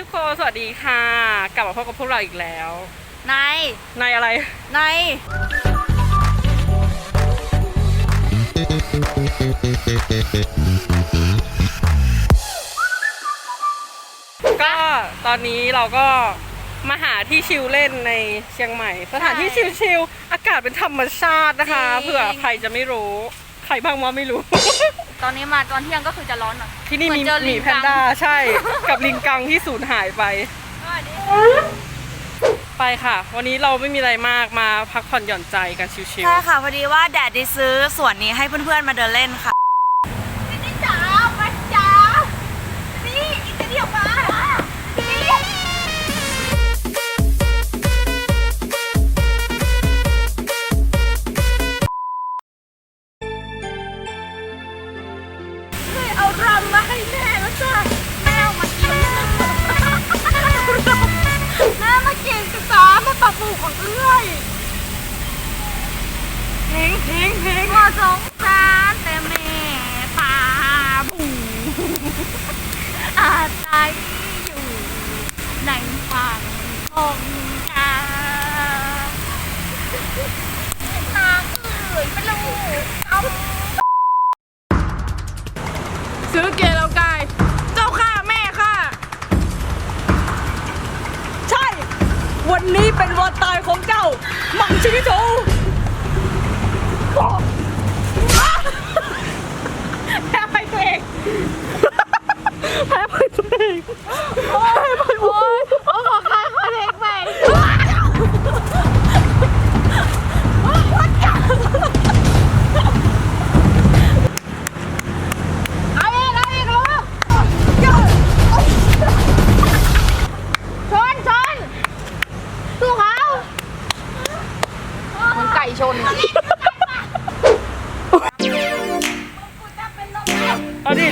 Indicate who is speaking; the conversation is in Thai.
Speaker 1: ทุกคน สวัสดีค่ะ กลับมาพบกับพวกเราอีกแล้ว
Speaker 2: ใน
Speaker 1: ในอะไร
Speaker 2: ใน
Speaker 1: ก็ตอนนี้เราก็มาหาที่ชิลเล่นในเชียงใหม่ สถานที่ชิลๆ อากาศเป็นธรรมชาตินะคะเผื่อใครจะไม่รู้ใค รบ้างว่าไม่รู้
Speaker 2: ตอนนี้มาตอนเที่ยงก็คือจะร้อนหน่อย
Speaker 1: ที่นี่มี
Speaker 2: เหมือนเจอ
Speaker 1: ห
Speaker 2: ลิ
Speaker 1: มี
Speaker 2: ง
Speaker 1: แพนด้าใช่ กับลิงกังที่สูญหายไป
Speaker 2: สวัสดี
Speaker 1: ไปค่ะ วันนี้เราไม่มีอะไรมากมาพักผ่อนหย่อนใจกันชิล
Speaker 3: ใช่ค่ะพอดีว่าแดดได้ซื้อสวนนี้ให้เพื่อนๆมาเดินเล่นค่ะ
Speaker 2: ให้แม่แล้วจ้ะแม่เอามากินแม่มากินกระสามาปรับปรุงของเอื้อย
Speaker 1: ทิ้งทิ้งทิ้ง
Speaker 2: พอสงสารแต่แม่ป่าบูอาศัยอยู่ในฝั่งของกาทางเอ่ยไม่รู้เอา
Speaker 1: ซื้อเกล นี้เป็นวันตายของเจ้า ก่ชนเอาดิ